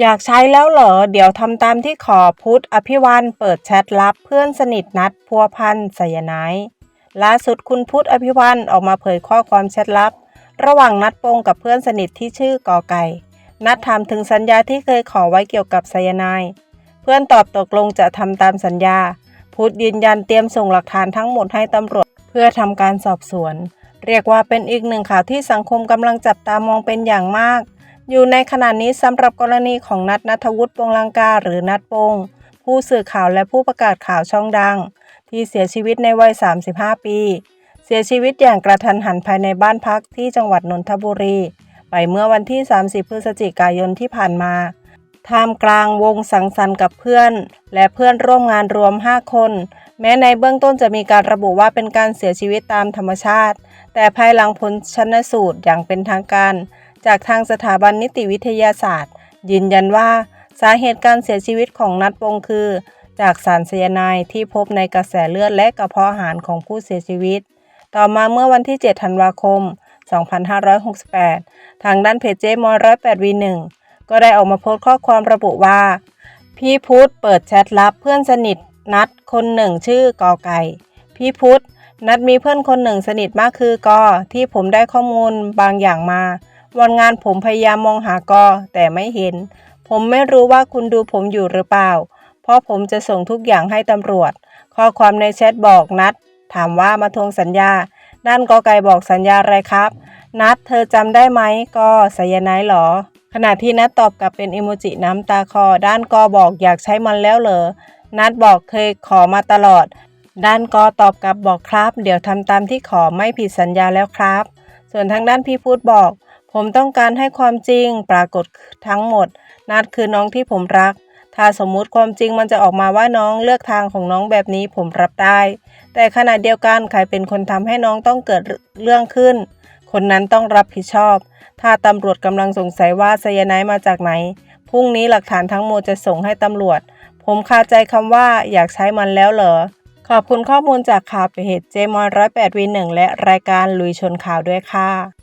อยากใช้แล้วเหรอ เดี๋ยวทำตามที่ขอพุทธอภิวันเปิดแชทลับเพื่อนสนิทนัดพัวพันไซยนด์ล่าสุดคุณพุทธอภิวันออกมาเผยข้อความแชทลับ ระหว่างนัดปงกับเพื่อนสนิทที่ชื่อกอไก่ นัดถามถึงสัญญาที่เคยขอไว้เกี่ยวกับไซยนด์เพื่อนตอบตกลงจะทำตามสัญญา พุทธยืนยันเตรียมส่งหลักฐานทั้งหมดให้ตำรวจ เพื่อทำการสอบสวน เรียกว่าเป็นอีกหนึ่งข่าวที่สังคมกำลังจับตามองเป็นอย่างมาก อยู่ในขณะนี้สำหรับกรณีของนัทนัทวุฒิปงลังกาหรือนัทปงผู้สื่อข่าวและผู้ประกาศข่าวช่องดัง ที่เสียชีวิตในวัย 35 ปี เสียชีวิตอย่างกระทันหันภายในบ้านพักที่จังหวัดนนทบุรี ไปเมื่อวันที่ 30 พฤศจิกายนที่ผ่านมาท่ามกลางวงสังสรรค์กับเพื่อน และเพื่อนร่วมงานรวม 5 คน แม้ในเบื้องต้นจะมีการระบุว่าเป็นการเสียชีวิตตามธรรมชาติ แต่ภายหลังผลชนสูตรอย่างเป็นทางการ จากทางสถาบันนิติวิทยาศาสตร์ ยืนยันว่าสาเหตุการเสียชีวิตของนัดวงคือ จากสารไซยาไนด์ที่พบในกระแสเลือดและกระเพาะอาหารของผู้เสียชีวิต ต่อมาเมื่อวันที่ 7 ธันวาคม 2568 ทางด้านเพจเจมอย108วีหนึ่งก็ได้ออกมาโพสต์ข้อความระบุว่า พี่พุธเปิดแชทลับเพื่อนสนิทนัดคนหนึ่งชื่อกอไก่ พี่พุธนัดมีเพื่อนคนหนึ่งสนิทมากคือกอที่ผมได้ข้อมูลบางอย่างมา วันงานผมพยายามมองหากอแต่ไม่เห็น ผมไม่รู้ว่าคุณดูผมอยู่หรือเปล่า เพราะผมจะส่งทุกอย่างให้ตำรวจ ข้อความในแชทบอกนัด ถามว่ามาทวงสัญญา ด้านกอไก่บอกสัญญาอะไรครับ นัดเธอจำได้ไหมก็สายนายหรอ ขณะที่นัดตอบกลับเป็นอิโมจิน้ำตาคอ ด้านกอบอกอยากใช้มันแล้วเหรอ นัดบอกเคยขอมาตลอด ด้านกอตอบกลับบอกครับ เดี๋ยวทำตามที่ขอไม่ผิดสัญญาแล้วครับ ส่วนทางด้านพี่พูดบอก ผมต้องการให้ความจริงปรากฏทั้งหมด นัดคือน้องที่ผมรัก ถ้าสมมุติความจริงมันจะออกมาว่าน้องเลือกทางของน้องแบบนี้ผมรับได้ แต่ขณะเดียวกันใครเป็นคนทำให้น้องต้องเกิดเรื่องขึ้น คนนั้นต้องรับผิดชอบ ถ้าตำรวจกำลังสงสัยว่าไซยาไนด์มาจากไหนพรุ่งนี้หลักฐานทั้งหมดจะส่งให้ตำรวจ ผมคาใจคำว่าอยากใช้มันแล้วเหรอ ขอบคุณข้อมูลจากข่าวเพจเจมอยร้อยแปดวีหนึ่งและรายการลุยชนข่าวด้วยค่ะ